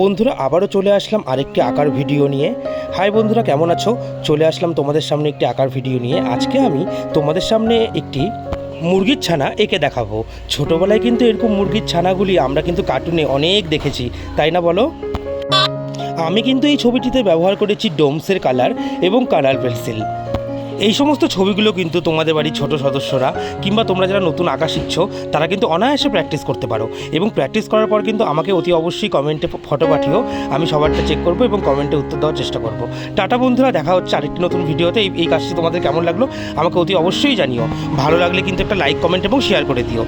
বন্ধুরা, আবারও চলে আসলাম আরেকটি আঁকার ভিডিও নিয়ে। হাই বন্ধুরা, কেমন আছো? চলে আসলাম তোমাদের সামনে একটি আঁকার ভিডিও নিয়ে। আজকে আমি তোমাদের সামনে একটি মুরগির ছানা এঁকে দেখাবো। ছোটোবেলায় কিন্তু এরকম মুরগির ছানাগুলি আমরা কিন্তু কার্টুনে অনেক দেখেছি, তাই না বলো? আমি কিন্তু এই ছবিটিতে ব্যবহার করেছি ডোমসের কালার এবং কালার পেন্সিল। এই সমস্ত ছবিগুলো কিন্তু তোমাদের বাড়ির ছোট সদস্যরা কিংবা তোমরা যারা নতুন আঁকা শিখছো, তারা কিন্তু অনায়াসে প্র্যাকটিস করতে পারো। এবং প্র্যাকটিস করার পর কিন্তু আমাকে অতি অবশ্যই কমেন্টে ফটো পাঠিও। আমি সবারটা চেক করব এবং কমেন্টে উত্তর দেওয়ার চেষ্টা করব। টাটা বন্ধুরা, দেখা হচ্ছে আরেকটি নতুন ভিডিওতে। এই এই কাজটি তোমাদের কেমন লাগল, আমাকে অতি অবশ্যই জানিও। ভালো লাগলে কিন্তু একটা লাইক কমেন্ট এবং শেয়ার করে দিও।